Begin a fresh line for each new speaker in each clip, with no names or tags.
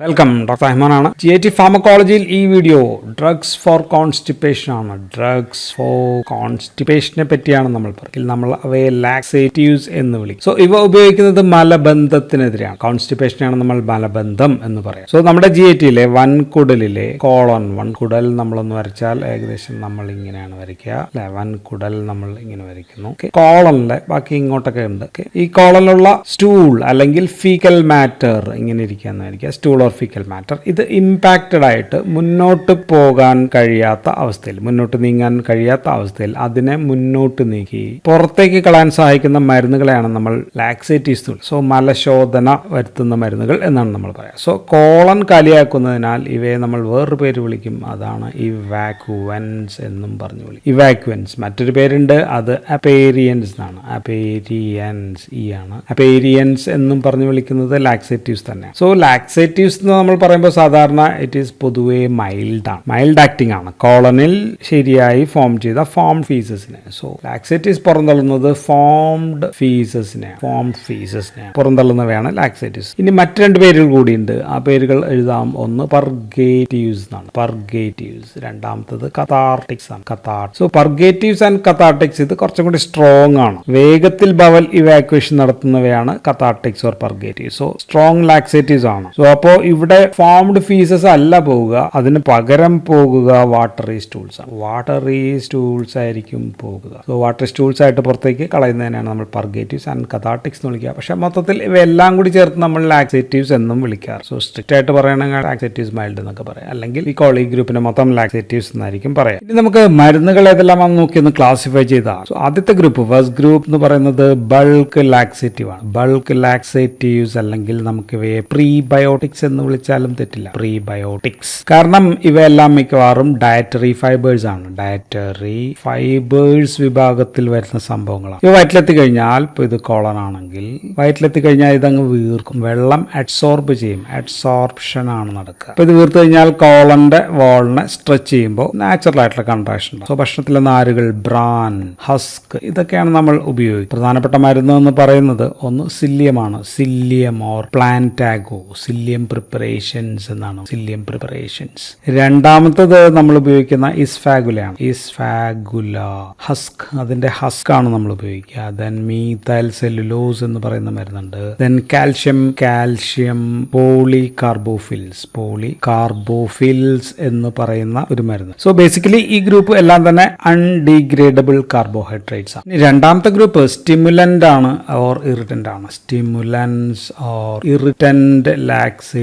Welcome doctor അഹ്മാനാണ് G T ഫാർമക്കോളജിയിൽ ഈ വീഡിയോ ഡ്രഗ്സ് ഫോർ കോൺസ്റ്റിപ്പേഷൻ ആണ്. ഡ്രഗ്സ് ഫോർ കോൺസ്റ്റിപ്പേഷനെ പറ്റിയാണ് നമ്മൾ പറയുന്നത്. നമ്മൾ അവയെ ലാക്സേറ്റീവ്സ് എന്ന് വിളിക്കും. സോ ഇവ ഉപയോഗിക്കുന്നത് മലബന്ധത്തിനെതിരെയാണ്. കോൺസ്റ്റിപ്പേഷനാണ് നമ്മൾ മലബന്ധം എന്ന് പറയാം സോ നമ്മുടെ ജി ടിയിലെ വൻകുടലിലെ കോളൺ വൻകുടൽ നമ്മളൊന്ന് വരച്ചാൽ ഏകദേശം നമ്മൾ ഇങ്ങനെയാണ് വരയ്ക്കുക. അല്ലെ? വൻകുടൽ നമ്മൾ ഇങ്ങനെ വരയ്ക്കുന്നു. കോളനിലെ ബാക്കി ഇങ്ങോട്ടൊക്കെ ഉണ്ട്. ഈ കോളനിലുള്ള സ്റ്റൂൾ അല്ലെങ്കിൽ ഫീക്കൽ മാറ്റർ ഇങ്ങനെ ഇരിക്കുക എന്നായിരിക്കുക സ്റ്റൂൾ ഓർ മാറ്റർ ഇത് ഇമ്പാക്റ്റഡ് ആയിട്ട് മുന്നോട്ട് പോകാൻ കഴിയാത്ത അവസ്ഥയിൽ മുന്നോട്ട് നീങ്ങാൻ കഴിയാത്ത അവസ്ഥയിൽ അതിനെ മുന്നോട്ട് നീക്കി പുറത്തേക്ക് കളയാൻ സഹായിക്കുന്ന മരുന്നുകളെയാണ് നമ്മൾ ലാക്സേറ്റീവ്സ് സോ മലശോധന വരുത്തുന്ന മരുന്നുകൾ എന്നാണ് നമ്മൾ പറയുക. സോ കോളൻ കാലിയാക്കുന്നതിനാൽ ഇവയെ നമ്മൾ വേറൊരു പേര് വിളിക്കും. അതാണ് ഇവാക്വൻസ് എന്നും പറഞ്ഞു വിളിക്കും. ഇവാക്യുവൻസ് മറ്റൊരു പേരുണ്ട്. അത് അപേരിയൻസ് എന്നാണ്. അപേരിയൻസ് ഈ ആണ്. അപേരിയൻസ് എന്നും പറഞ്ഞു വിളിക്കുന്നത് ലാക്സേറ്റീവ്സ് തന്നെ സോ ലാക്സേറ്റീവ്സ് എന്ന് നമ്മൾ പറയുമ്പോൾ സാധാരണ ഇറ്റ് ഈസ് പൊതുവേ മൈൽഡാണ് മൈൽഡ് ആക്ടിംഗ് ആണ്. കോളനിൽ ശരിയായി ഫോം ചെയ്ത ഫോം ഫീസസിനെ സോ ലാക്സേറ്റീവ്സ് പുറന്തള്ളുന്നത് ഫോംഡ് ഫീസസിനെ ഫോം ഫീസസിനെ പുറന്തള്ളുന്നവയാണ് ലാക്സേറ്റീവ്സ് ഇനി മറ്റു രണ്ട് പേരുകൾ കൂടിയുണ്ട്. ആ പേരുകൾ എഴുതാം. ഒന്ന് പർഗേറ്റീവ്സ് എന്നാണ്. പർഗേറ്റീവ്സ് രണ്ടാമത്തത് കഥാർട്ടിക്സ് ആണ്. കഥാർ സോ പർഗേറ്റീവ്സ് ആൻഡ് കഥാർട്ടിക്സ് ഇത് കുറച്ചും കൂടി സ്ട്രോങ് ആണ്. വേഗത്തിൽ bowel evacuation നടത്തുന്നവയാണ് cathartics or purgative so strong laxatives ആണ്. സോ അപ്പോൾ ഇവിടെ ഫോംഡ് ഫീസസ് അല്ല പോവുക. അതിന് പകരം പോകുക വാട്ടർ ഈസ് ടൂൾസ് ആണ്. വാട്ടർ ഈസ് ടൂൾസ് ആയിരിക്കും പോകുക. സോ വാട്ടർ ടൂൾസ് ആയിട്ട് പുറത്തേക്ക് കളയുന്നതിനാണ് നമ്മൾ പർഗേറ്റീവ്സ് ആൻഡ് കഥാട്ടിക്സ് എന്ന് വിളിക്കുക. പക്ഷെ മൊത്തത്തിൽ ഇവയെല്ലാം കൂടി ചേർത്ത് നമ്മൾ ലാക്സേറ്റീവ്സ് എന്നും വിളിക്കാറ്. സോ സ്ട്രിക്റ്റ് ആയിട്ട് പറയണമെങ്കിൽ ലാക്സേറ്റീവ്സ് മൈൽഡ് എന്നൊക്കെ പറയാം. അല്ലെങ്കിൽ ഈ കോളി ഗ്രൂപ്പിന്റെ മൊത്തം ലാക്സേറ്റീവ്സ് എന്നായിരിക്കും പറയാം. ഇനി നമുക്ക് മരുന്നുകൾ ഏതെല്ലാം നോക്കി ഒന്ന് ക്ലാസിഫൈ ചെയ്താൽ സോ ആദ്യത്തെ ഗ്രൂപ്പ് ഫസ്റ്റ് ഗ്രൂപ്പ് എന്ന് പറയുന്നത് ബൾക്ക് ലാക്സേറ്റീവ് ആണ്. ബൾക്ക് ലാക്സേറ്റീവ്സ് അല്ലെങ്കിൽ നമുക്ക് ഇവയെ പ്രീബയോട്ടിക്സ് എന്ന് വിളിച്ചാലും തെറ്റില്ല. പ്രീബയോട്ടിക്സ് കാരണം ഇവയെല്ലാം മിക്കവാറും ഡയറ്ററി ഫൈബേഴ്സ് ആണ്. ഡയറ്ററി ഫൈബേഴ്സ് വിഭാഗത്തിൽ വരുന്ന സംഭവങ്ങളാണ്. ഇവ വയറ്റിലെത്തി കഴിഞ്ഞാൽ ഇപ്പോൾ ഇത് കോളൻ ആണെങ്കിൽ വയറ്റിലെത്തി കഴിഞ്ഞാൽ ഇതങ്ങ് വീർക്കും. വെള്ളം അഡ്സോർബ് ചെയ്യും. അഡ്സോർപ്ഷൻ ആണ് നടക്കുക. അപ്പോൾ ഇത് വീർത്ത് കഴിഞ്ഞാൽ കോളന്റെ വാളിനെ സ്ട്രെച്ച് ചെയ്യുമ്പോൾ നാച്ചുറൽ ആയിട്ടുള്ള കൺട്രാക്ഷൻ ഉണ്ടാകും സോ ഭക്ഷണത്തിലെ നാരുകൾ ബ്രാൻ ഹസ്ക് ഇതൊക്കെയാണ് നമ്മൾ ഉപയോഗിക്കുന്നത് പ്രധാനപ്പെട്ട മരുന്ന് എന്ന് പറയുന്നത് ഒന്ന് സില്യമാണ് സില്യം ഓർ പ്ലാന്റാഗോ സില്യം പ്രിപ്പറേഷൻസ് എന്നാണ്. സില്യം പ്രിപ്പറേഷൻസ് രണ്ടാമത്തത് നമ്മൾ ഉപയോഗിക്കുന്ന ഇസ്ഫാഗുലയാണ് ഇസ്ഫാഗുല ഹസ്ക് അതിന്റെ ഹസ്ക് ആണ് നമ്മൾ ഉപയോഗിക്കുക. ദെൻ മീതൽ സെല്ലുലോസ് എന്ന് പറയുന്ന മരുന്നുണ്ട്. Then calcium calcium polycarbophils polycarbophils എന്ന് പറയുന്ന ഒരു മരുന്ന്. സോ ബേസിക്കലി ഈ ഗ്രൂപ്പ് എല്ലാം തന്നെ അൺഡിഗ്രേഡബിൾ കാർബോഹൈഡ്രേറ്റ്സ് ആണ്. രണ്ടാമത്തെ ഗ്രൂപ്പ് സ്റ്റിമുലന്റ് ആണ് ഓർ ഇറിറ്റന്റ് ആണ്. സ്റ്റിമുലൻസ് ഓർ ഇറിറ്റന്റ്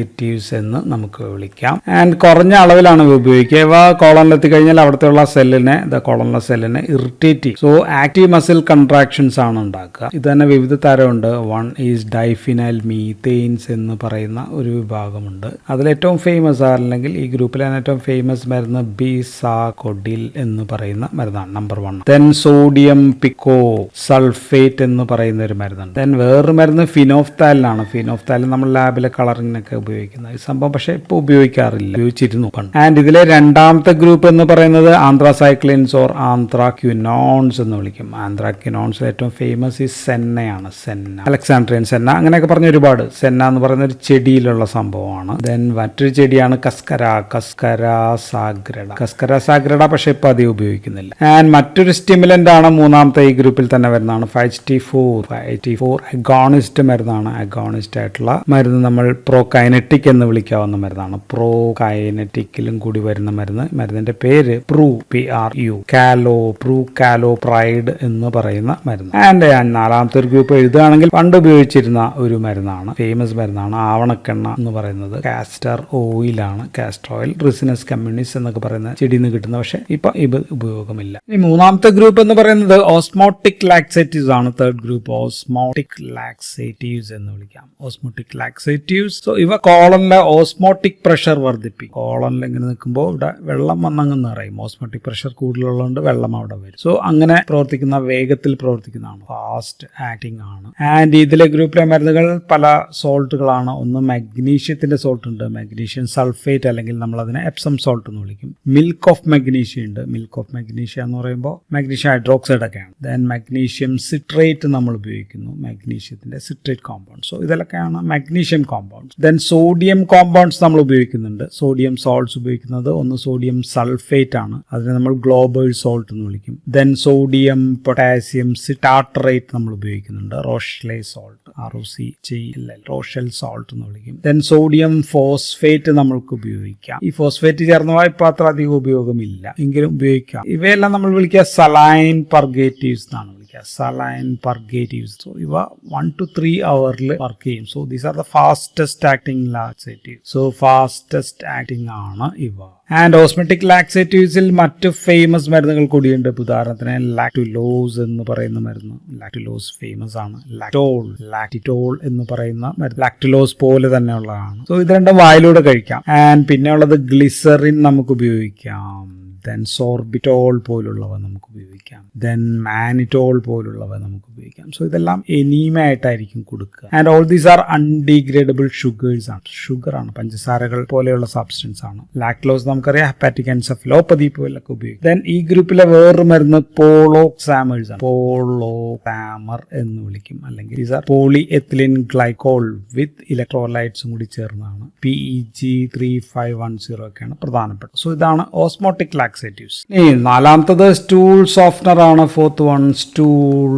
ലാക്സേറ്റീവ്സ് എന്ന് നമുക്ക് വിളിക്കാം. ആൻഡ് കുറഞ്ഞ അളവിലാണ് ഇവ ഉപയോഗിക്കുക. ഇവ കോളനിലെത്തി കഴിഞ്ഞാൽ അവിടുത്തെയുള്ള സെല്ലിനെ ദ കോളനിലെ സെല്ലിനെ ഇറിറ്റേറ്റ് ചെയ്യും. സോ ആക്റ്റീവ് മസിൽ കൺട്രാക്ഷൻസ് ആണ് ഉണ്ടാക്കുക. ഇത് തന്നെ വിവിധ തരമുണ്ട്. വൺ ഈസ് ഡൈഫിനൽ മീതെയിൻസ് എന്ന് പറയുന്ന ഒരു വിഭാഗമുണ്ട്. അതിലേറ്റവും ഫേമസ് അല്ലെങ്കിൽ ഈ ഗ്രൂപ്പിലെ ഏറ്റവും ഫേമസ് മരുന്ന് ബി സാ കൊഡിൽ എന്ന് പറയുന്ന മരുന്നാണ്. Number one then sodium picosulphate എന്ന് പറയുന്ന ഒരു മരുന്നുണ്ട്. ദെൻ വേറൊരു മരുന്ന് ഫിനോഫ്താലിനാണ് ഫിനോഫ്താലിൻ നമ്മൾ ലാബിലെ കളറിങ്ങിനൊക്കെ ഉപയോഗിക്കുന്ന ഈ സംഭവം പക്ഷേ ഇപ്പോൾ ഉപയോഗിക്കാറില്ല. ഉപയോഗിച്ചിരുന്നു ആൻഡ് ഇതിലെ രണ്ടാമത്തെ ഗ്രൂപ്പ് എന്ന് പറയുന്നത് ആന്ത്രാസൈക്ലിൻസ് ഓർ ആന്ത്രാക്യുനോൺസ് എന്ന് വിളിക്കും. ആന്ത്രാക്യുനോൺസിൽ ഏറ്റവും ഫേമസ് ഈ സെന്നയാണ്. സെന്ന. Alexandrine Senna. അങ്ങനെയൊക്കെ പറഞ്ഞ ഒരുപാട്. സെന്ന എന്ന് പറയുന്ന ഒരു ചെടിയിലുള്ള സംഭവമാണ്. ദെൻ മറ്റൊരു ചെടിയാണ് കസ്കര. കസ്കര സാഗ്രഡ. കസ്കര സാഗ്രഡ പക്ഷേ ഇപ്പോൾ അധികം ഉപയോഗിക്കുന്നില്ല. ആൻഡ് മറ്റൊരു സ്റ്റിമുലന്റ് ആണ് മൂന്നാമത്തെ ഈ ഗ്രൂപ്പിൽ തന്നെ വരുന്നതാണ് five T four five T four agonist മരുന്നാണ്. അഗോണിസ്റ്റ് ആയിട്ടുള്ള മരുന്ന് നമ്മൾ പ്രോ കൈനറ്റിക് എന്ന് വിളിക്കാവുന്ന മരുന്നാണ്. പ്രോ കൈനറ്റിക്കിലും കൂടി വരുന്ന മരുന്ന്. മരുന്നിന്റെ പേര് പ്രൂ പി ആർ യു കാലോ പ്രൂ കാലോ പ്രൈഡ് എന്ന് പറയുന്ന മരുന്ന്. ആൻഡ് നാലാമത്തെ ഒരു ഗ്രൂപ്പ് എഴുതുകയാണെങ്കിൽ പണ്ട് ഉപയോഗിച്ചിരുന്ന ഒരു മരുന്നാണ്. ഫേമസ് മരുന്നാണ് ആവണക്കെണ്ണ എന്ന് പറയുന്നത്. കാസ്റ്റർ ഓയിലാണ് കാസ്റ്റർ ഓയിൽ റിസിനസ് കമ്മ്യൂണിസ് എന്നൊക്കെ പറയുന്ന ചെടിയിൽ നിന്ന് കിട്ടുന്ന പക്ഷേ ഇപ്പൊ ഇത് ഉപയോഗമില്ല. ഈ മൂന്നാമത്തെ ഗ്രൂപ്പ് എന്ന് പറയുന്നത് ഓസ്മോട്ടിക് ലാക്സേറ്റീവ്സ് ആണ്. തേർഡ് ഗ്രൂപ്പ് ഓസ്മോട്ടിക് ലാക്സേറ്റീവ്സ് എന്ന് വിളിക്കാം. ഓസ്മോട്ടിക് ലാക്സേറ്റീവ്സ് സോ ഇവ കോളനിലെ ഓസ്മോട്ടിക് പ്രഷർ വർദ്ധിപ്പിക്കും. കോളനിൽ ഇങ്ങനെ നിൽക്കുമ്പോൾ ഇവിടെ വെള്ളം വന്നങ്ങ് നിറയും ഓസ്മോട്ടിക് പ്രഷർ കൂടുതലുള്ളതുകൊണ്ട് വെള്ളം അവിടെ വരും. സോ അങ്ങനെ പ്രവർത്തിക്കുന്ന വേഗത്തിൽ പ്രവർത്തിക്കുന്നതാണ്. ഫാസ്റ്റ് ആക്ടിംഗ് ആണ്. ആൻഡ് ഇതിലെ ഗ്രൂപ്പിലെ മരുന്നുകൾ പല സോൾട്ടുകളാണ് ഒന്ന് മഗ്നീഷ്യത്തിന്റെ സോൾട്ട് ഉണ്ട്. മഗ്നീഷ്യം സൾഫേറ്റ് അല്ലെങ്കിൽ നമ്മൾ അതിനെ എപ്സം സോൾട്ട് എന്ന് വിളിക്കും. മിൽക്ക് ഓഫ് മഗ്നീഷ്യ ഉണ്ട്. മിൽക്ക് ഓഫ് മഗ്നീഷ്യ എന്ന് പറയുമ്പോൾ മഗ്നീഷ്യം ഹൈഡ്രോക്സൈഡ് ഒക്കെയാണ്. ദെൻ മഗ്നീഷ്യം സിട്രേറ്റ് നമ്മൾ ഉപയോഗിക്കുന്നു. മഗ്നീഷ്യത്തിന്റെ സിട്രേറ്റ് കോമ്പൗണ്ട് സോ ഇതൊക്കെയാണ് magnesium compounds then sodium compounds നമ്മൾ ഉപയോഗിക്കുന്നുണ്ട്. സോഡിയം സോൾട്ട്സ് ഉപയോഗിക്കുന്നത്. ഒന്ന് സോഡിയം സൾഫേറ്റ് ആണ്. അതിനെ നമ്മൾ ഗ്ലോബൽ സോൾട്ട് എന്ന് വിളിക്കും. ദെൻ സോഡിയം പൊട്ടാസ്യം സിറ്റാട്രേറ്റ് നമ്മൾ ഉപയോഗിക്കുന്നുണ്ട്. Rochelle salt R O C Rochelle salt എന്ന് വിളിക്കും. ദെൻ സോഡിയം ഫോസ്ഫേറ്റ് നമ്മൾക്ക് ഉപയോഗിക്കാം. ഈ ഫോസ്ഫേറ്റ് ചേർന്ന വായ്പ അത്ര അധികം ഉപയോഗമില്ല. എങ്കിലും ഉപയോഗിക്കാം. ഇവയെല്ലാം നമ്മൾ വിളിക്കുക സലൈൻ പർഗേറ്റീവ്സ് എന്നാണ് വിളിക്കുക. സലൈൻ പർഗേറ്റീവ്സ് സോ ഇവ വൺ ടു ത്രീ അവറിൽ വർക്ക് ചെയ്യും. So these are the fastest acting laxative so fastest acting ആണ് ഇവ. ആൻഡ് ഓസ്മെറ്റിക് ലാക്സേറ്റീവ്സിൽ മറ്റ് ഫേമസ് മരുന്നുകൾ കൂടിയുണ്ട്. ഉദാഹരണത്തിന് ലാക്ടുലോസ് എന്ന് പറയുന്ന മരുന്ന്. ലാക്ടുലോസ് ഫേമസ് ആണ്. ലാക്ടോൾ ലാക്ടിറ്റോൾ എന്ന് പറയുന്ന മരുന്ന്. ലാക്ടുലോസ് പോലെ തന്നെയുള്ളതാണ്. സോ ഇത് രണ്ടും വായിലൂടെ കഴിക്കാം. ആൻഡ് പിന്നെ ഉള്ളത് ഗ്ലിസറിൻ നമുക്ക് ഉപയോഗിക്കാം. ദെൻ സോർബിറ്റോൾ പോലുള്ളവ നമുക്ക് ഉപയോഗിക്കാം. ദെൻ മാനിറ്റോൾ പോലുള്ളവ നമുക്ക് ഉപയോഗിക്കാം. സോ ഇതെല്ലാം എനിമ ആയിട്ടായിരിക്കും കൊടുക്കുക. And all these are undegradable sugars ആണ്. ഷുഗർ ആണ്. പഞ്ചസാരകൾ പോലെയുള്ള സബ്സ്റ്റൻസ് ആണ്. ലാക്ടോസ് നമുക്കറിയാം. ഹെപ്പാറ്റിക് എൻസെഫലോപ്പതി പോലൊക്കെ ഉപയോഗിക്കും. ദെൻ ഈ ഗ്രൂപ്പിലെ വേറൊരു മരുന്ന് പോളോക്സാമേഴ്സ് ആണ്. പോളോക്സാമർ എന്ന് വിളിക്കും. അല്ലെങ്കിൽ these are poly ethylene glycol with ഇലക്ട്രോലൈറ്റ്സും കൂടി ചേർന്നാണ് P E G three five one zero ഒക്കെയാണ് പ്രധാനപ്പെട്ടത്. സോ ഇതാണ് ഓസ്മോട്ടിക് ലാക്സേറ്റീവ്സ് ഇനി നാലാമത്തത് സ്റ്റൂൾ സോഫ്റ്റ്നർ ആണ്. ഫോർത്ത് വൺ സ്റ്റൂൾ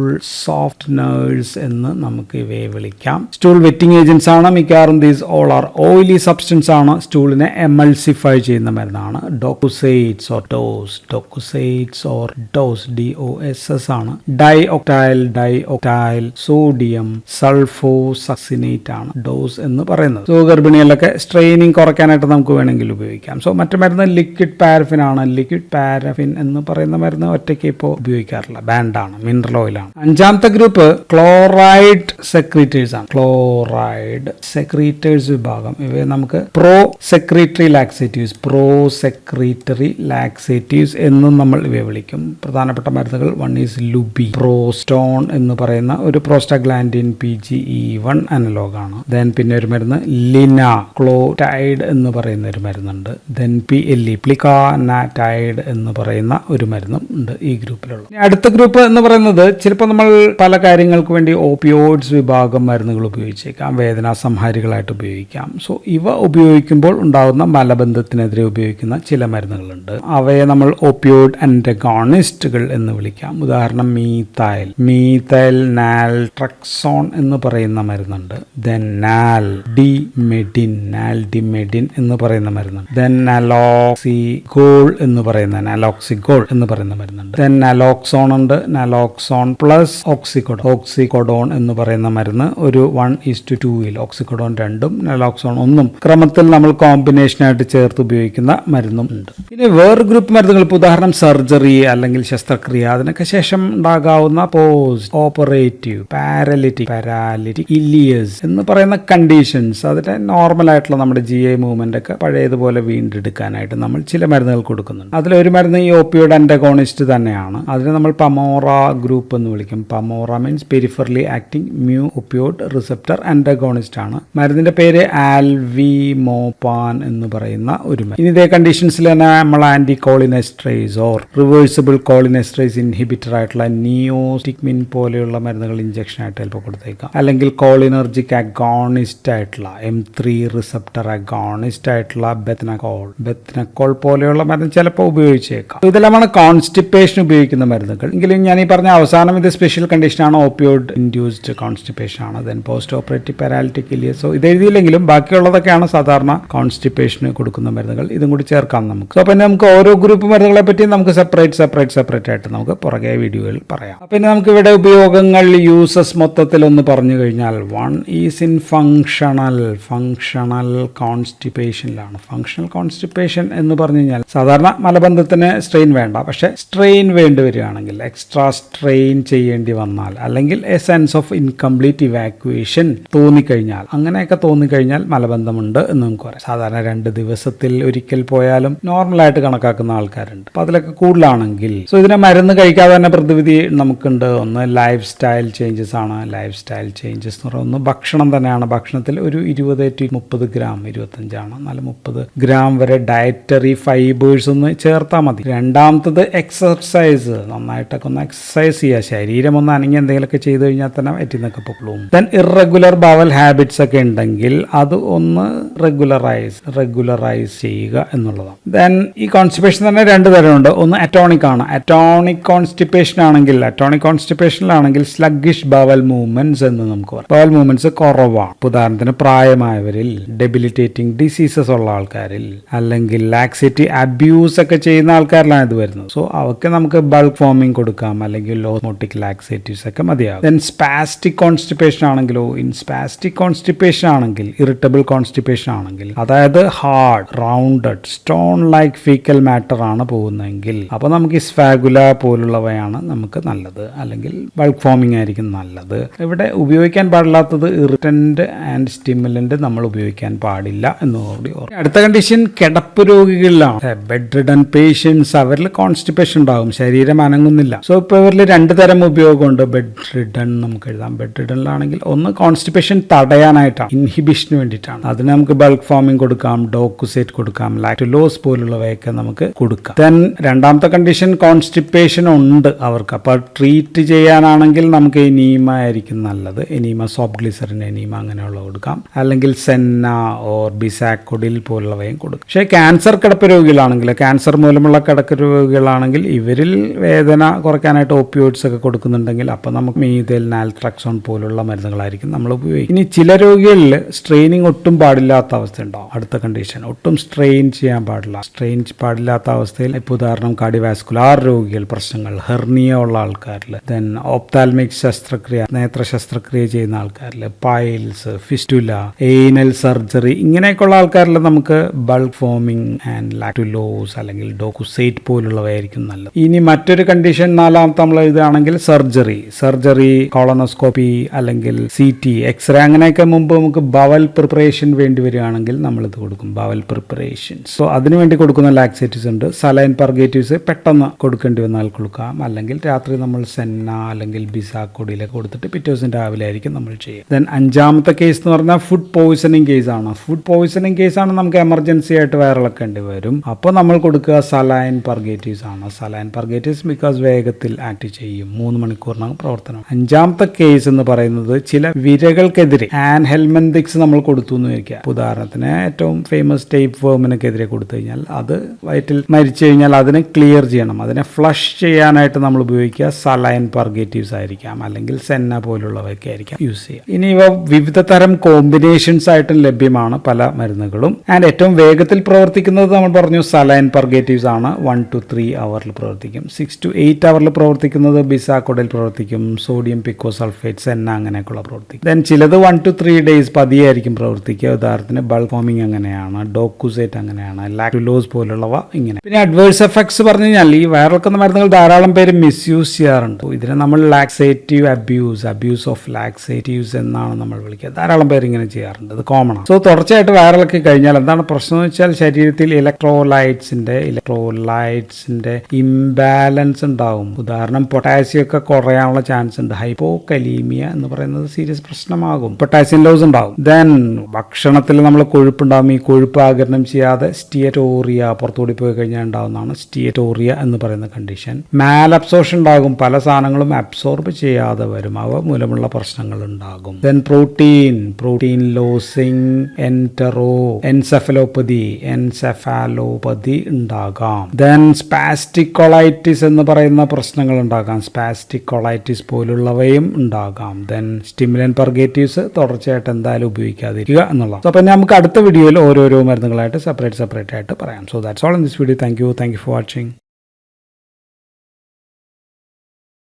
സോഫ്റ്റ്നേഴ്സ് എന്ന് നമുക്ക് ഇവയെ വിളിക്കാം. സ്റ്റൂൾ വെറ്റിംഗ് ഏജൻസ് ആണ്. മിക്കവാറും these all are oily substance ആണ്. സ്റ്റൂളിനെ എമൾസിഫൈ ചെയ്യുന്ന മരുന്നാണ്. Docusates or DOSS docusates or DOSS D O S S ആണ്. Dye octyl dye octyl sodium sulpho succinate ആണ് ഡോസ് എന്ന് പറയുന്നത്. സോ ഗർഭിണികളിലൊക്കെ സ്ട്രെയിനിങ് കുറയ്ക്കാനായിട്ട് നമുക്ക് വേണമെങ്കിൽ ഉപയോഗിക്കാം. സോ മറ്റു മരുന്ന് ലിക്വിഡ് പാരഫിൻ ആണ്. ലിക്വിഡ് പാരഫിൻ എന്ന് പറയുന്ന മരുന്ന് ഒറ്റയ്ക്ക് ഇപ്പോൾ ഉപയോഗിക്കാറില്ല. ബാൻഡാണ് മിനറൽ ഓയിലാണ് അഞ്ചാമത്തെ ഗ്രൂപ്പ് ക്ലോറൈഡ് സെക്രീറ്റേഴ്സ് ആണ്. ക്ലോറൈഡ് സെക്രീറ്റേഴ്സ് വിഭാഗം. ഇവയെ നമുക്ക് pro secretory laxatives pro secretory laxatives എന്നും നമ്മൾ ഇവയെ വിളിക്കും. പ്രധാനപ്പെട്ട മരുന്നുകൾ വൺ ഈസ് ലുബി പ്രോസ്റ്റോൺ എന്ന് പറയുന്ന ഒരു prostaglandin P G E one analogue ആണ്. ദെൻ പിന്നെ ഒരു മരുന്ന് ലിന ക്ലോടൈഡ് എന്ന് പറയുന്ന ഒരു മരുന്നുണ്ട്. Then P L E plecanatide എന്ന് പറയുന്ന ഒരു മരുന്നും ഉണ്ട് ഈ ഗ്രൂപ്പിലുള്ള. അടുത്ത ഗ്രൂപ്പ് എന്ന് പറയുന്നത് ചിലപ്പോൾ നമ്മൾ പല കാര്യങ്ങൾക്ക് വേണ്ടി ഓപ്പിയോയിഡ്സ് വിഭാഗം മരുന്നുകൾ ഉപയോഗിച്ചേക്കാം വേദനാ സംഹാരികളായിട്ട് ഉപയോഗിക്കാം. സോ ഇവ ഉപയോഗിക്കുമ്പോൾ ഉണ്ടാകുന്ന മലബന്ധത്തിനെതിരെ ഉപയോഗിക്കുന്ന ചില മരുന്നുകളുണ്ട്. അവയെ നമ്മൾ ഓപ്പിയോയിഡ് അന്റഗോണിസ്റ്റുകൾ എന്ന് വിളിക്കാം. ഉദാഹരണം മീതൈൽ മീതൈൽ നാൽ നാൽട്രക്സോൺ എന്ന് പറയുന്ന മരുന്നുണ്ട്. ദെൻനാൽ ഡി മെഡിൻനാൽ ഡി മെഡിൻ എന്ന് പറയുന്ന മരുന്നുണ്ട്. ദെൻ നാലോക്സിഗോൾ എന്ന് പറയുന്ന നാലോക്സിഗോൾ എന്ന് പറയുന്ന മരുന്നുണ്ട്. ദെൻ നാലോക്സോൺ ഉണ്ട്. നാലോക്സോൺ പ്ലസ് ഓക്സിക്കോഡോൺ ഓക്സിക്കോഡോൺ എന്ന് പറയുന്ന മരുന്ന് ഒരു വൺ ഈസ് ടു ടൂയിൽ ഓക്സിക്കോഡോൺ രണ്ടും നാലോക്സോൺ ഒന്നും. ക്രമത്തിൽ നമ്മൾ കോമ്പിനേഷനായിട്ട് ചേർത്ത് ഉപയോഗിക്കുന്ന മരുന്നും ഉണ്ട്. ഇനി വേറെ ഗ്രൂപ്പ് മരുന്നുകൾ ഇപ്പോൾ ഉദാഹരണം സർജറി അല്ലെങ്കിൽ ശസ്ത്രക്രിയ അതിനൊക്കെ ശേഷം ഉണ്ടാകാവുന്ന post operative paralytic paralytic ileus എന്ന് പറയുന്ന കണ്ടീഷൻസ് അതിന്റെ നോർമൽ ആയിട്ടുള്ള നമ്മുടെ ജി ഐ മൂവ്മെന്റ് ഒക്കെ പഴയതുപോലെ വീണ്ടെടുക്കാനായിട്ട് നമ്മൾ ചില മരുന്നുകൾ കൊടുക്കുന്നുണ്ട്. അതിലൊരു മരുന്ന് ഈ ഓപ്പിയോഡ് അൻഡഗോണിസ്റ്റ് തന്നെയാണ്. അതിനെ നമ്മൾ പമോറ ഗ്രൂപ്പ് എന്ന് വിളിക്കും. PAMORA means peripherally acting mu opioid receptor antagonist ആണ്. മരുന്നിന്റെ പേര് ആൽവി ആൽവിമോപാൻ എന്ന് പറയുന്ന ഒരു മരുന്ന്. ഇനി ഇതേ കണ്ടീഷൻസിൽ തന്നെ നമ്മൾ anti cholinesterase or reversible cholinesterase inhibitor ആയിട്ടുള്ള നിയോസ്റ്റിക്മിൻ പോലെയുള്ള മരുന്നുകൾ ഇഞ്ചക്ഷൻ ആയിട്ട് ചിലപ്പോൾ കൊടുത്തേക്കാം. അല്ലെങ്കിൽ കോളിനർജിക് അഗോണിസ്റ്റ് ആയിട്ടുള്ള എം ത്രീ റിസപ്റ്റർ അഗോണിസ്റ്റ് ആയിട്ടുള്ള ബെത്നകോൾ ബെത്നക്കോൾ പോലെയുള്ള മരുന്ന് ചിലപ്പോൾ ഉപയോഗിച്ചേക്കാം. ഇതെല്ലാമാണ് കോൺസ്റ്റിപ്പേഷൻ ഉപയോഗിക്കുന്ന മരുന്നുകൾ. എങ്കിലും ഞാൻ ഈ പറഞ്ഞ അവസാനം ഇത് സ്പെഷ്യൽ കണ്ടീഷനാണ് ഓപ്പിയോഡ് ഇൻഡ്യൂസ്ഡ് കോൺസ്റ്റിപ്പേഷൻ ആണ്. ദെൻ പോസ്റ്റ് ഓപ്പറേറ്റീവ് പാരാലിറ്റിക് ഇല്ലേ. സോ ഇത് എഴുതിയില്ലെങ്കിലും ബാക്കിയുള്ളതൊക്കെയാണ് സാധാരണ കോൺസ്റ്റിപ്പേഷന് കൊടുക്കുന്ന മരുന്നുകൾ. ഇതും കൂടി ചേർക്കാം നമുക്ക്. സോ പിന്നെ നമുക്ക് ഓരോ ഗ്രൂപ്പ് മരുന്നുകളെ പറ്റിയും നമുക്ക് സെപ്പറേറ്റ് സെപ്പറേറ്റ് സെപ്പറേറ്റ് ആയിട്ട് നമുക്ക് പുറകെ വീഡിയോയിൽ പറയാം. പിന്നെ നമുക്ക് ഇവിടെ ഉപയോഗങ്ങൾ യൂസസ് മൊത്തത്തിൽ ഒന്ന് പറഞ്ഞു കഴിഞ്ഞാൽ one is in functional functional കോൺസ്റ്റിപ്പേഷനിലാണ് functional constipation എന്ന് പറഞ്ഞു കഴിഞ്ഞാൽ സാധാരണ മലബന്ധത്തിന് സ്ട്രെയിൻ വേണ്ട. പക്ഷേ സ്ട്രെയിൻ വേണ്ടി വരികയാണെങ്കിൽ എക്സ്ട്രാ സ്ട്രെയിൻ ചെയ്യേണ്ടി വന്നാൽ അല്ലെങ്കിൽ a sense of incomplete evacuation തോന്നിക്കഴിഞ്ഞാൽ അങ്ങനെയൊക്കെ തോന്നിക്കഴിഞ്ഞാൽ മലബന്ധമുണ്ട് എന്ന് നമുക്ക് പറയാം. സാധാരണ രണ്ട് ദിവസത്തിൽ ഒരിക്കൽ പോയാലും നോർമൽ ആയിട്ട് കണക്കാക്കുന്ന ആൾക്കാരുണ്ട്. അപ്പോൾ അതിലൊക്കെ കൂടുതലാണെങ്കിൽ സോ ഇതിനെ മരുന്ന് കഴിക്കാതെ തന്നെ പ്രതിവിധി നമുക്കുണ്ട്. ഒന്ന് ലൈഫ് സ്റ്റൈൽ ചേഞ്ചസ് ആണ്. ലൈഫ് സ്റ്റൈൽ ചേഞ്ചസ് എന്ന് പറയുന്നത് ഒന്ന് ഭക്ഷണം തന്നെയാണ്. ഭക്ഷണത്തിൽ ഒരു ഇരുപത് ടു മുപ്പത് ഗ്രാം ഇരുപത്തഞ്ചാണ്. എന്നാലും മുപ്പത് ഗ്രാം വരെ ഡയറ്ററി ഫൈബേഴ്സ് ഒന്ന് ചേർത്താൽ മതി. രണ്ടാമത്തത് എക്സർസൈസ് നന്നായിട്ടൊക്കെ ഒന്ന് എക്സസൈസ് ചെയ്യുക. ശരീരം ഒന്ന് അനങ്ങി എന്തെങ്കിലുമൊക്കെ ചെയ്തു കഴിഞ്ഞാൽ തന്നെ വയറ്റിന്നൊക്കെ പൊക്കളും ദെൻ ഇറഗുലർ ബവൽ ഹാബിറ്റ്സ് ഒക്കെ ഉണ്ടെങ്കിൽ അത് ഒന്ന് റെഗുലറൈസ് റെഗുലറൈസ് ചെയ്യുക എന്നുള്ളതാണ്. ദെൻ ഈ കോൺസ്റ്റിപ്പേഷൻ തന്നെ രണ്ട് തരമുണ്ട്. ഒന്ന് അറ്റോണിക് ആണ്. അറ്റോണിക് കോൺസ്റ്റിപ്പേഷൻ ആണെങ്കിൽ അറ്റോണിക് കോൺസ്റ്റിപ്പേഷനിലാണെങ്കിൽ സ്ലഗിഷ് ബവൽ മൂവ്മെന്റ്സ് എന്ന് നമുക്ക് പറയാം. ബവൽ മൂവ്മെന്റ്സ് കുറവാണ്. ഉദാഹരണത്തിന് പ്രായമായവരിൽ ഡെബിലിറ്റേറ്റിംഗ് ഡിസീസസ് ഉള്ള ആൾക്കാരിൽ അല്ലെങ്കിൽ ലാക്സിറ്റി അബ്യൂസ് ഒക്കെ ചെയ്യുന്ന ആൾക്കാരിലാണ് ഇത് വരുന്നത്. സോ അവർക്ക് നമുക്ക് ബൾക്ക് ഫോമിംഗ് കൊടുക്കാം അല്ലെങ്കിൽ ലോമോട്ടിക് ലാക്സേറ്റീവ്സ് ഒക്കെ മതിയാകും. ദെൻ സ്പാസ്റ്റിക് കോൺസ്റ്റിപ്പേഷൻ ആണെങ്കിലോ ഇൻ സ്പാസ്റ്റിക് കോൺസ്റ്റിപ്പേഷൻ ആണെങ്കിൽ ഇറിറ്റബിൾ കോൺസ്റ്റിപ്പേഷൻ ആണെങ്കിൽ അതായത് hard rounded stone like faecal matter ആണ് പോകുന്നതെങ്കിൽ അപ്പൊ നമുക്ക് ഈ സ്വാഗുല പോലുള്ളവയാണ് നമുക്ക് നല്ലത്. അല്ലെങ്കിൽ ബൾക്ക് ഫോമിംഗ് ആയിരിക്കും നല്ലത്. ഇവിടെ ഉപയോഗിക്കാൻ പാടില്ലാത്തത് ഇറിറ്റന്റ് ആൻഡ് സ്റ്റിമുലന്റ് നമ്മൾ ഉപയോഗിക്കാൻ പാടില്ല എന്നുകൂടി അടുത്ത കണ്ടീഷൻ കിടപ്പ് രോഗികളിലാണ്. ബെഡ് റിഡൻ പേഷ്യൻസ് അവരിൽ കോൺസ്റ്റിപ്പേഷൻ ഉണ്ടാകും. ശരീരം അനങ്ങുന്നില്ല. സോ ഇപ്പോൾ ഇവരിൽ രണ്ട് തരം ഉപയോഗമുണ്ട് ബെഡ് റിഡൺ നമുക്ക് എഴുതാം. ബെഡ് റിഡണിലാണെങ്കിൽ ഒന്ന് കോൺസ്റ്റിപ്പേഷൻ തടയാനായിട്ടാണ്. ഇൻഹിബിഷന് വേണ്ടിയിട്ടാണ്. അതിന് നമുക്ക് ബൾക്ക് ഫോമിംഗ് കൊടുക്കാം ഡോക്കുസേറ്റ് കൊടുക്കാം ലാക്ടുലോസ് പോലുള്ളവയൊക്കെ നമുക്ക് കൊടുക്കാം. ദെൻ രണ്ടാമത്തെ കണ്ടീഷൻ കോൺസ്റ്റിപ്പേഷൻ ഉണ്ട് അവർക്ക്. അപ്പോൾ ട്രീറ്റ് ചെയ്യാനാണെങ്കിൽ നമുക്ക് എനീമ ആയിരിക്കും നല്ലത്. എനീമ ഗ്ലിസറിൻ എനീമ അങ്ങനെയുള്ള കൊടുക്കാം. അല്ലെങ്കിൽ സെന്ന ഓർ ബിസാക്കൊഡിൽ പോലുള്ളവയും കൊടുക്കും. പക്ഷേ ക്യാൻസർ കിടപ്പ് രോഗികളാണെങ്കിൽ ക്യാൻസർ മൂലമുള്ള കിടക്ക രോഗികളാണെങ്കിൽ ഇവരിൽ വേദന കുറയ്ക്കാനായിട്ട് ഓപ്പിയോയിഡ്സ് ഒക്കെ കൊടുക്കുന്നുണ്ടെങ്കിൽ അപ്പോൾ നമുക്ക് മീതേൽ നാൽട്രക്സോൺ പോലുള്ള മരുന്നുകളായിരിക്കും നമ്മൾ ഉപയോഗിക്കും ഇനി ചില രോഗികളിൽ സ്ട്രെയിനിങ് ഒട്ടും പാടില്ലാത്ത അവസ്ഥ ഉണ്ടാവും അടുത്ത കണ്ടീഷൻ ഒട്ടും സ്ട്രെയിൻ ചെയ്യാൻ പാടില്ല. സ്ട്രെയിൻ പാടില്ലാത്ത അവസ്ഥയിൽ ഇപ്പോൾ ഉദാഹരണം കാർഡിവാസ്കുലാർ രോഗികൾ പ്രശ്നങ്ങൾ ഹെർണിയ ഉള്ള ആൾക്കാരിൽ ദെൻ ഓപ്താൽമിക് ശസ്ത്രക്രിയ നേത്ര ശസ്ത്രക്രിയ ചെയ്യുന്ന ആൾക്കാരിൽ പൈൽസ് ഫിസ്റ്റുല എയ്നൽ സർജറി ഇങ്ങനെയൊക്കെയുള്ള ആൾക്കാരിൽ നമുക്ക് ബൾക്ക് ഫോമിങ് ആൻഡ് ലാക്ടുലോസ് അല്ലെങ്കിൽ ഡോക്കുസേറ്റ് പോലുള്ളവയായിരിക്കും നല്ലത്. ഇനി മറ്റൊരു കണ്ടീഷൻ നാലാമത്തെ നമ്മൾ എഴുതുകയാണെങ്കിൽ സർജറി സർജറി കോളനോസ്കോപ്പി അല്ലെങ്കിൽ സി ടി എക്സ്റേ അങ്ങനെയൊക്കെ മുമ്പ് നമുക്ക് ബവൽ പ്രിപ്പറേഷൻ വേണ്ടി വരികയാണെങ്കിൽ നമ്മൾ ഇത് കൊടുക്കും ബവൽ പ്രിപ്പറേഷൻ സോ അതിനുവേണ്ടി കൊടുക്കുന്ന ലാക്സേറ്റീവ്സ് ഉണ്ട്. സലൈൻ പർഗേറ്റീവ്സ് പെട്ടെന്ന് കൊടുക്കേണ്ടി വന്നാൽ കൊടുക്കാം. അല്ലെങ്കിൽ രാത്രി നമ്മൾ സെന്ന അല്ലെങ്കിൽ ബിസാക്കൊടിയിലൊക്കെ കൊടുത്തിട്ട് പിറ്റേ ദിവസം രാവിലെ ആയിരിക്കും നമ്മൾ ചെയ്യുക. ദെൻ അഞ്ചാമത്തെ കേസ് എന്ന് പറഞ്ഞാൽ ഫുഡ് പോയിസണിങ് കേസ് ആണ്. ഫുഡ് പോയിസണിങ് കേസ് ആണ് നമുക്ക് എമർജൻസി ആയിട്ട് വയറിളക്കേണ്ടി വരും. അപ്പോൾ നമ്മൾ കൊടുക്കുക സലൈൻ പർഗേറ്റീവ്സ് ആണ്. സലൈൻ പർഗേറ്റീവ്സ് ബിക്കോസ് വേഗത്തിൽ ആക്ട് ചെയ്യും. മൂന്ന് മണിക്കൂറിനകം പ്രവർത്തനം. അഞ്ചാമത്തെ കേസ് എന്ന് പറയുന്നത് ചില വിരകൾക്കെതിരെ ആൻ ഹെൽമെന്തിക്സ് നമ്മൾ കൊടുത്തു എന്ന് വയ്ക്കുക ഉദാഹരണത്തിന് ഏറ്റവും ഫേമസ് ടൈപ്പ് വേമിനൊക്കെതിരെ കൊടുത്തു കഴിഞ്ഞാൽ അത് വയറ്റിൽ മരിച്ചു കഴിഞ്ഞാൽ അതിനെ ക്ലിയർ ചെയ്യണം. അതിനെ ഫ്ലഷ് ചെയ്യാനായിട്ട് നമ്മൾ ഉപയോഗിക്കുക സലൈൻ പർഗേറ്റീവ്സ് ആയിരിക്കാം. അല്ലെങ്കിൽ സെന്ന പോലുള്ളവയൊക്കെ ആയിരിക്കാം യൂസ് ചെയ്യുക. ഇനി ഇവ വിവിധ തരം കോമ്പിനേഷൻസ് ആയിട്ടും ലഭ്യമാണ് പല മരുന്നുകളും. ആൻഡ് ഏറ്റവും വേഗത്തിൽ പ്രവർത്തിക്കുന്നത് നമ്മൾ പറഞ്ഞു സലൈൻ പർഗേറ്റീവ്സ് ആണ് വൺ ടു ത്രീ അവറിൽ പ്രവർത്തിക്കും. സിക്സ് ടു എയ്റ്റ് അവറിൽ പ്രവർത്തിക്കുന്നത് ബിസാക്കോഡിൽ പ്രവർത്തിക്കും. സോഡിയം പിക്കോ സൾഫേറ്റ്സ് എന്ന അങ്ങനെയൊക്കെയുള്ള പ്രവർത്തിക്കും. ദെൻ ചിലത് വൺ ടു ത്രീ ഡേയ്സ് പതിയായിരിക്കും പ്രവർത്തിക്കുക. ഉദാഹരണത്തിന് ബൾക്ക് ഫോമിംഗ് അങ്ങനെയാണ് ഡോക്കുസേറ്റ് അങ്ങനെയാണ് ലാക്ടുലോസ് പോലുള്ളവ ഇങ്ങനെ. പിന്നെ അഡ്വേഴ്സ് എഫക്ട്സ് പറഞ്ഞു കഴിഞ്ഞാൽ ഈ വയറിളക്കുന്ന മരുന്നുകൾ ധാരാളം പേര് മിസ്യൂസ് ചെയ്യാറുണ്ട്. ഇതിനെ നമ്മൾ laxative abuse abuse of laxatives എന്നാണ് നമ്മൾ വിളിക്കുക. ധാരാളം പേര് ഇങ്ങനെ ചെയ്യാറുണ്ട്. അത് കോമൺ ആണ്. സോ തുടർച്ചയായിട്ട് വയറിളക്കി കഴിഞ്ഞാൽ എന്താണ് പ്രശ്നം എന്ന് വെച്ചാൽ ശരീരത്തിൽ ഇലക്ട്രോലൈറ്റ്സിന്റെ ഇലക്ട്രോലൈറ്റ്സിന്റെ ഇംബാലൻസ് ഉണ്ടാവും. ഉദാഹരണം പൊട്ടാസ്യം ഒക്കെ കുറയാനുള്ള ചാൻസ് ഉണ്ട്. ഹൈപ്പോകലീമിയ എന്ന് പറയുന്നത് സീരിയസ് പ്രശ്നമാകും. പൊട്ടാസ്യം ലോസ് ഉണ്ടാവും. ദെൻ ഭക്ഷണത്തിൽ നമ്മൾ കൊഴുപ്പുണ്ടാവും. ഈ കൊഴുപ്പ് ആകിരണം ചെയ്യാതെ സ്റ്റിയറ്റോറിയ പുറത്തുകൂടി പോയി കഴിഞ്ഞാൽ ഉണ്ടാവുന്നതാണ് സ്റ്റിയറ്റോറിയ എന്ന് പറയുന്ന കണ്ടീഷൻ മാൽ അബ്സോർഷൻ ഉണ്ടാകും. പല സാധനങ്ങളും അബ്സോർബ് ചെയ്യാതെ വരും. അവ മൂലമുള്ള പ്രശ്നങ്ങൾ ഉണ്ടാകും. Then protein protein losing entero encephalopathy encephalopathy ഉണ്ടാകാം. ദെൻ സ്പാസ്റ്റിക്കൊളൈറ്റിസ് എന്ന് പറയുന്ന പ്രശ്നങ്ങൾ ഉണ്ടാകാം. സ്പാസ്റ്റിക്കൊളൈറ്റിസ് പോലുള്ളവയും ഉണ്ടാകാം. ദെൻ സ്റ്റിമുലൻ പർഗേറ്റീവ്സ് തുടർച്ചയായിട്ട് എന്തായാലും ഉപയോഗിക്കാതിരിക്കുക എന്നുള്ളത് അപ്പം നമുക്ക് അടുത്ത വീഡിയോയിൽ ഓരോരോ മരുന്നുകളായിട്ട് സെപ്പറേറ്റ് സെപ്പറേറ്റ് ആയിട്ട് പറയാം. So that's all in this video thank you thank you for watching